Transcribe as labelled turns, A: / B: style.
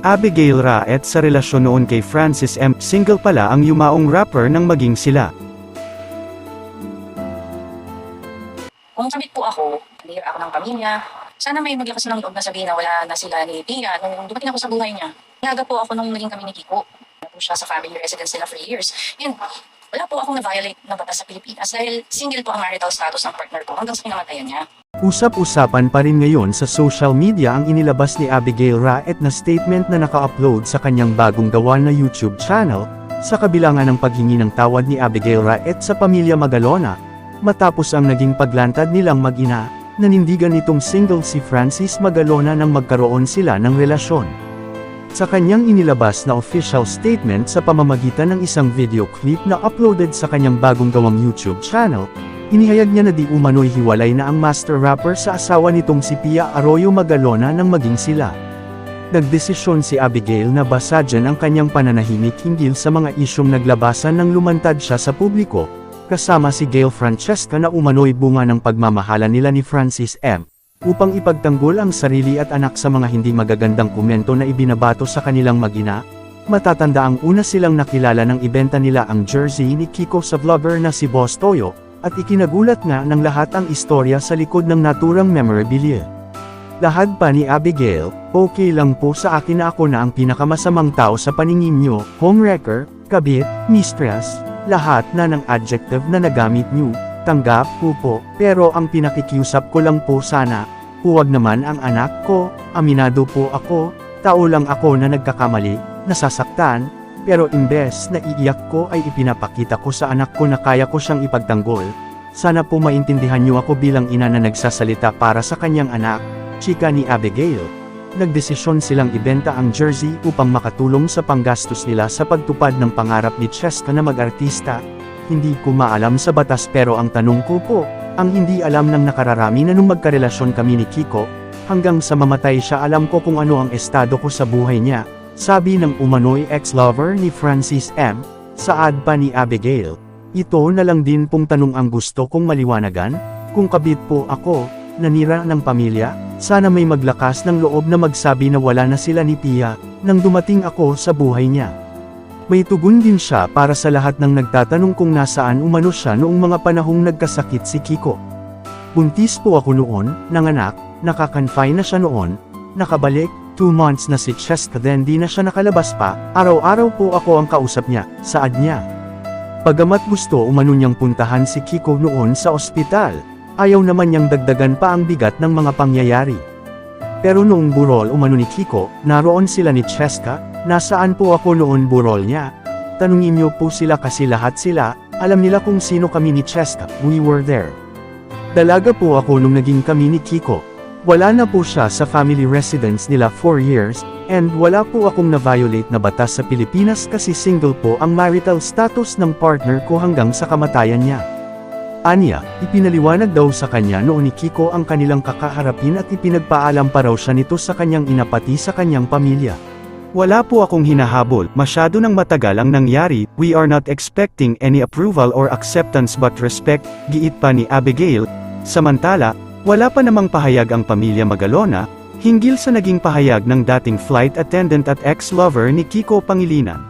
A: Abigail Raet sa relasyon noon kay Francis M. Single pala ang yumaong rapper nang maging sila.
B: Kung sabit po ako, nahira ako ng pamilya, sana may maglakas ng loob na sabihin na wala na sila ni Pia nung dumating ako sa buhay niya. Naga po ako nung naging kami ni Kiko. Na siya sa family residence nila for years. And wala po akong na-violate na batas sa Pilipinas dahil single po ang marital status ng partner ko hanggang sa pinamatayan niya.
A: Usap-usapan pa rin ngayon sa social media ang inilabas ni Abigail Raet na statement na naka-upload sa kanyang bagong gawa na YouTube channel, sa kabilangan ng paghingi ng tawad ni Abigail Raet sa pamilya Magalona, matapos ang naging paglantad nilang mag-ina, nanindigan nitong single si Francis Magalona nang magkaroon sila ng relasyon. Sa kanyang inilabas na official statement sa pamamagitan ng isang video clip na uploaded sa kanyang bagong gawang YouTube channel, inihayag niya na di umano'y hiwalay na ang master rapper sa asawa nitong si Pia Arroyo Magalona nang maging sila. Nagdesisyon si Abigail na basadyan ang kanyang pananahimik hinggil sa mga isyong naglabasan nang lumantad siya sa publiko, kasama si Gail Francesca na umano'y bunga ng pagmamahalan nila ni Francis M upang ipagtanggol ang sarili at anak sa mga hindi magagandang komento na ibinabato sa kanilang magina, matatanda ang una silang nakilala ng ibenta nila ang jersey ni Kiko sa vlogger na si Boss Toyo, at ikinagulat nga ng lahat ang istorya sa likod ng naturang memorabilia. Lahad pa ni Abigail, okay lang po sa akin na ako na ang pinakamasamang tao sa paningin nyo, homewrecker, kabit, mistress, lahat na ng adjective na nagamit nyo, tanggap po po, pero ang pinakikiusap ko lang po sana, huwag naman ang anak ko, aminado po ako, tao lang ako na nagkakamali, nasasaktan, pero imbes na iiyak ko ay ipinapakita ko sa anak ko na kaya ko siyang ipagtanggol. Sana po maintindihan niyo ako bilang ina na nagsasalita para sa kanyang anak, chika ni Abigail. Nagdesisyon silang ibenta ang jersey upang makatulong sa panggastos nila sa pagtupad ng pangarap ni Cheska na mag-artista, hindi ko maalam sa batas pero ang tanong ko po, ang hindi alam ng nakararami na nung magkarelasyon kami ni Kiko, hanggang sa mamatay siya alam ko kung ano ang estado ko sa buhay niya, sabi ng umano'y ex-lover ni Francis M., saad pa ni Abigail. Ito na lang din pong tanong ang gusto kong maliwanagan, kung kabit po ako, nanira ng pamilya, sana may maglakas ng loob na magsabi na wala na sila ni Pia, nang dumating ako sa buhay niya. May tugon din siya para sa lahat ng nagtatanong kung nasaan umano siya noong mga panahong nagkasakit si Kiko. Buntis po ako noon, nanganak, nakakonfine na siya noon, nakabalik, 2 months na si Cheska then di na siya nakalabas pa, araw-araw po ako ang kausap niya, saad niya. Pagamat gusto umano niyang puntahan si Kiko noon sa ospital, ayaw naman niyang dagdagan pa ang bigat ng mga pangyayari. Pero noong burol umano ni Kiko, naroon sila ni Cheska, nasaan po ako noon burol niya. Tanungin niyo po sila kasi lahat sila, alam nila kung sino kami ni Cheska, we were there. Dalaga po ako nung naging kami ni Kiko. Wala na po siya sa family residence nila 4 years, and wala po akong na-violate na batas sa Pilipinas kasi single po ang marital status ng partner ko hanggang sa kamatayan niya. Anya, ipinaliwanag daw sa kanya noon ni Kiko ang kanilang kakaharapin at ipinagpaalam pa raw siya nito sa kanyang inapati sa kanyang pamilya. Wala po akong hinahabol, masyado nang matagal ang nangyari, we are not expecting any approval or acceptance but respect, giit pa ni Abigail. Samantala, wala pa namang pahayag ang pamilya Magalona, hinggil sa naging pahayag ng dating flight attendant at ex-lover ni Kiko Pangilinan.